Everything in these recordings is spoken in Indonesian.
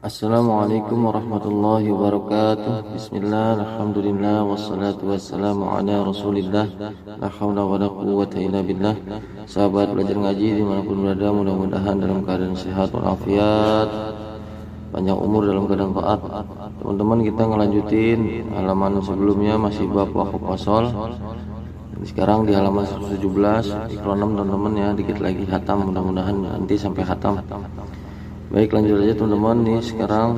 Assalamualaikum warahmatullahi wabarakatuh. Bismillah, Alhamdulillah Wassalatu wassalamu ala rasulillah. La hawla wa la quwwata illa billah. Sahabat belajar ngaji di mana pun berada Mudah-mudahan dalam keadaan sehat walafiat. Panjang umur dalam keadaan taat. Teman-teman kita ngelanjutin Halaman sebelumnya masih bab wakaf pasol sekarang di halaman 17 Ikronom teman-teman ya. Dikit lagi hatam mudah-mudahan nanti sampai hatam baik lanjut aja teman-teman. Nih sekarang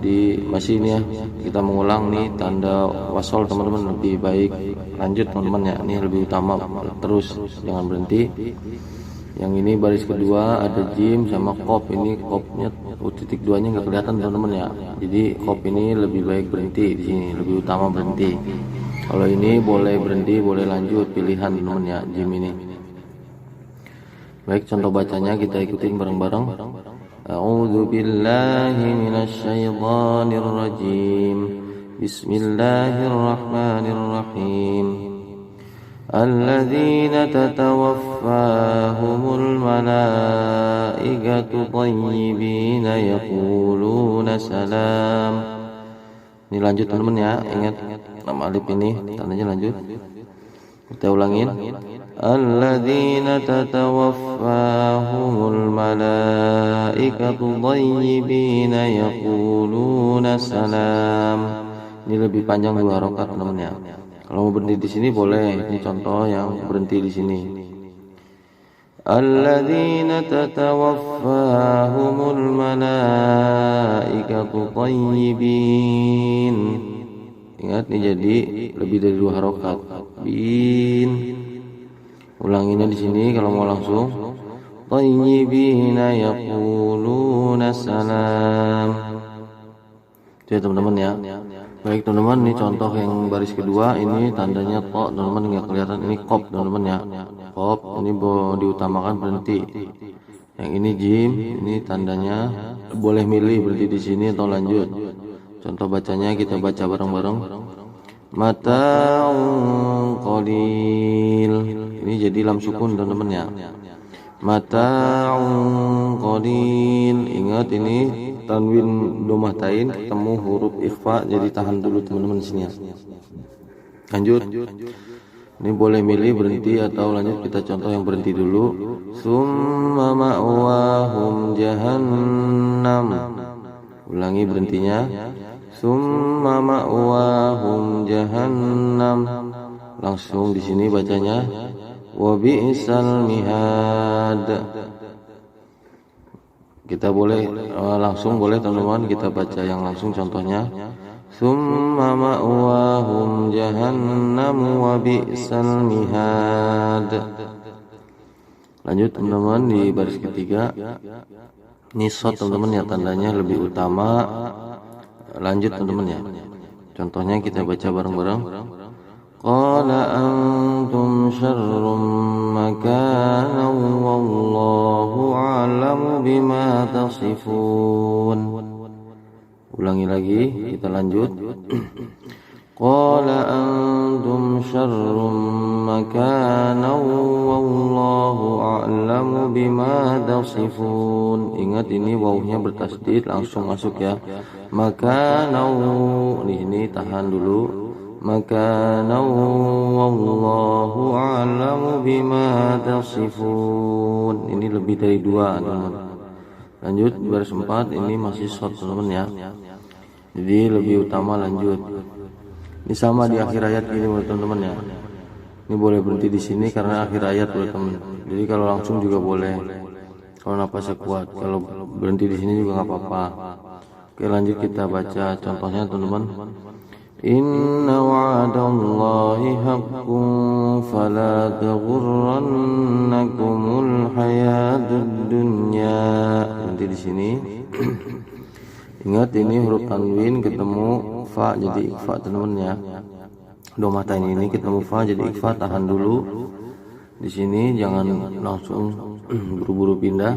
di masih ini ya. Kita mengulang nih tanda wasol teman-teman. Lebih baik lanjut teman-teman ya. Ini lebih utama terus. Jangan berhenti. Yang ini baris kedua ada jim sama kop. Ini kopnya titik duanya nggak kelihatan teman-teman ya. Jadi kop ini lebih baik berhenti di sini. Lebih utama berhenti. Kalau ini boleh berhenti, boleh lanjut pilihan teman ya gym ini. Baik, contoh bacanya kita ikutin bareng-bareng. A'udzu billahi minasyaitonir rajim. Bismillahirrahmanirrahim. الذين تتوفاهم الملائكة طيبين يقولون سلام ini lanjut teman-teman ya ingat nama alif ini tandanya lanjut kita ulangin alladzina tatawaffahumul malaikatu thayyibina yaquluna salam ini lebih panjang dua rakaat teman-teman ya kalau mau berhenti di sini boleh. Ini contoh yang berhenti di sini. alladzina tatawaffahumul malaikatu thayyibin Ingat nih jadi lebih dari dua harokat. Bin. Ulanginnya di sini kalau mau langsung. Tayyibina yaquluna salam. Itu ya teman-teman ya. Baik teman-teman ini contoh yang baris kedua ini tandanya to teman-teman nggak kelihatan ini kop teman-teman ya. Kop ini diutamakan berhenti. Yang ini jim ini tandanya boleh milih berhenti di sini atau lanjut. Contoh bacanya kita baca bareng-bareng. Mata qalil. Ini jadi lam sukun teman-teman ya. Mata qalil. Ingat ini tanwin domah tain ketemu huruf ikhfa jadi tahan dulu teman-teman sini ya. Lanjut. Ini boleh milih berhenti atau lanjut kita contoh yang berhenti dulu. Summa ma'wahum jahannam. Ulangi berhentinya. Summa ma'wahum jahannam. Langsung di sini bacanya wa bi'sal mihad. Kita boleh uh, langsung boleh teman-teman kita baca yang langsung contohnya. Summa ma'wahum jahannam wa bi'sal mihad. Lanjut teman-teman di baris ketiga. Nisot teman-teman ya tandanya lebih utama. Lanjut teman-teman ya. Contohnya kita baca bareng-bareng. Qala antum syarrum makana wallahu a'lamu bima tasifun. Ulangi lagi, kita lanjut. Qala antum makana wallahu a'lamu bima tasifun. Ingat ini wawunya bertasdid langsung masuk ya. Makana di ini tahan dulu. Makana wallahu a'lamu bima tasifun. Ini lebih dari dua teman-teman. Lanjut baris empat ini masih short teman-teman ya. Jadi lebih utama lanjut. Ini sama di akhir ayat ini teman-teman ya. Ini boleh berhenti di sini karena akhir ayat teman. Jadi kalau langsung juga boleh. Kalau napasnya kuat. Kalau berhenti di sini juga nggak apa-apa. Oke lanjut kita baca contohnya teman-teman. Inna wa'adallahi haqqun fala taghurrannakumul hayatud dunya. Nanti di sini Ingat ini huruf tanwin ketemu fa jadi ikfa teman-teman ya. Dua mata ini ketemu fa jadi ikfa tahan dulu. Di sini jangan langsung buru-buru pindah.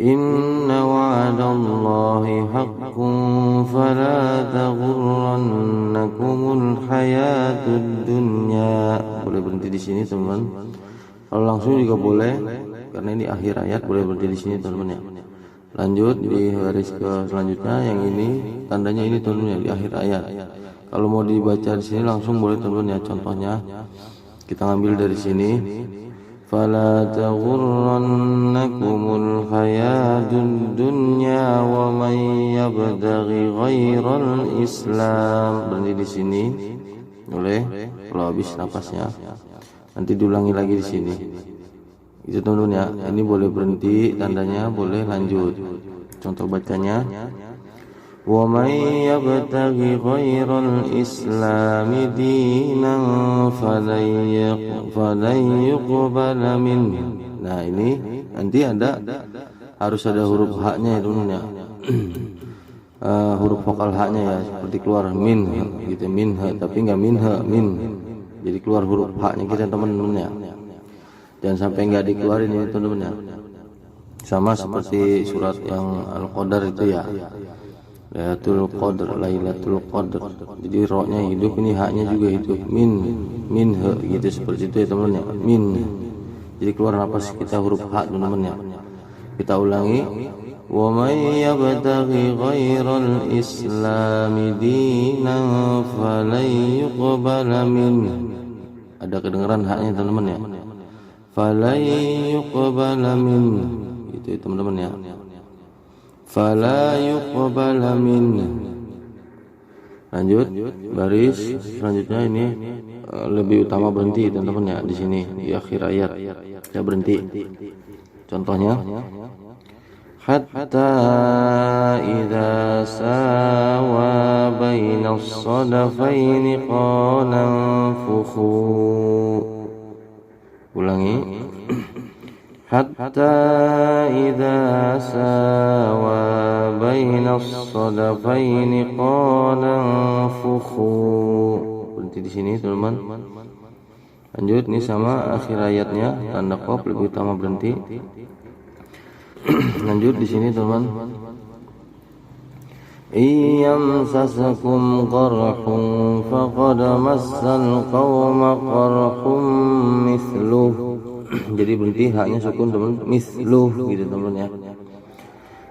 Inna wa'adallahi haqqun fala taghurrannakumul hayatud dunya. Boleh berhenti di sini teman. Kalau langsung juga boleh karena ini akhir ayat boleh berhenti di sini teman-teman ya. lanjut di baris ke selanjutnya yang ini tandanya ini teman-teman ya di akhir ayat kalau mau dibaca di sini langsung boleh teman ya contohnya. Kita ambil dari sini. Fala taghurrannakumul hayatud dunya wa may yabdaghi ghairal islam. Berhenti di sini. Boleh? Kalau habis napasnya. Nanti diulangi lagi di sini. Itu teman-teman ya. Ini boleh berhenti tandanya, boleh lanjut. Contoh bacanya. ومن يبتغ غير الإسلام دينا فلن يقبل منه nah ini nanti ada harus ada huruf haknya ya teman-teman ya uh, huruf vokal haknya ya seperti keluar min gitu min ha, tapi nggak min ha, min jadi keluar huruf haknya kita teman-teman ya jangan sampai nggak dikeluarin ini teman-teman ya sama seperti surat yang al-qadar itu ya Lailatul Qadar, Lailatul Qadar. Jadi rohnya hidup ini haknya juga hidup. Min min he, gitu seperti itu ya teman ya. Min. Jadi keluar napas kita huruf hak teman-teman ya. Kita ulangi. Wa may yabtaghi ghairal islam dinan falan yuqbala min. Ada kedengaran haknya teman-teman ya. Falan yuqbala min. Itu ya teman-teman ya fala yuqbala minhu lanjut baris selanjutnya ini eh, lebih utama berhenti teman-teman ya di sini di akhir ayat. Ya berhenti. Contohnya hatta idza sawa bainas sadafaini qala fukhu ulangi حتى إذا ساوى بين الصدفين قال انفخوا berhenti di sini teman lanjut ini sama akhir ayatnya tanda kop lebih utama berhenti lanjut di sini teman Iyamsasakum qarhun faqad massal qawma qarhun mithluh jadi berhenti haknya sukun teman. Misluh gitu teman ya.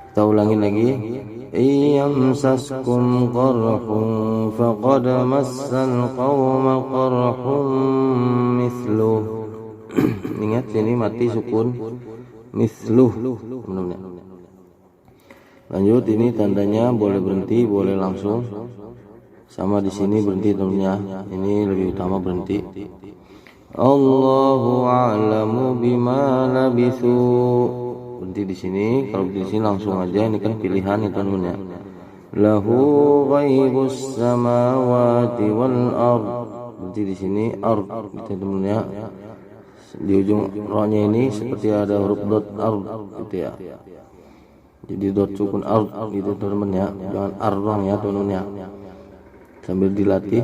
Kita ulangi lagi. Iyamsaskum qarhum faqad massal qawma qarhum misluh ingat sini mati sukun misluh teman-teman ya. lanjut ini tandanya boleh berhenti boleh langsung. Sama di sini berhenti teman-teman ya. Ini lebih utama berhenti Allahu a'lamu bima labisu. Berhenti di sini, kalau di sini langsung aja ini kan pilihan ya teman-teman ya. Lahu ghaibus samawati wal ard. Berhenti di sini ard gitu teman-teman ya. Di ujung rohnya ini seperti ada huruf dot ard gitu ya. Jadi dot sukun ard gitu teman-teman ya. Jangan ard ya teman-teman ya. Sambil dilatih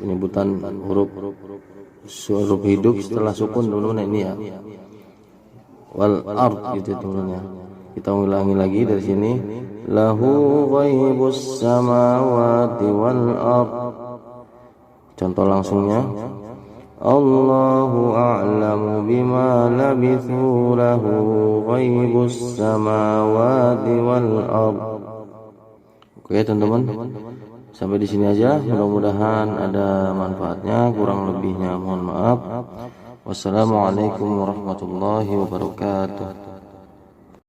penyebutan huruf suruh hidup setelah sukun teman-teman ini ya. Wal ard gitu teman-teman ya kita ulangi lagi dari sini. Lahu ghaibus samawati wal ard. Contoh langsungnya. Allahu a'lamu bima labithu lahu ghaibus samawati wal ard. Oke teman-teman Sampai di sini aja. Mudah-mudahan ada manfaatnya. Kurang lebihnya mohon maaf. Wassalamualaikum warahmatullahi wabarakatuh.